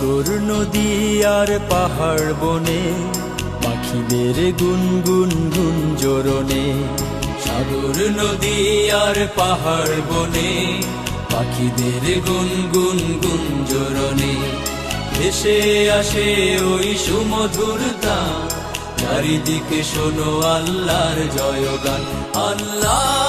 সাগর, নদী আর পাহাড় বনে, পাখিদের গুনগুন গুন জোরনে সাগর, নদী আর পাহাড় বনে, পাখিদের গুনগুন গুন জোরনে ভেসে আসে ওই সুমধুরতা চারিদিকে শোনো আল্লাহর জয়গান। আল্লাহ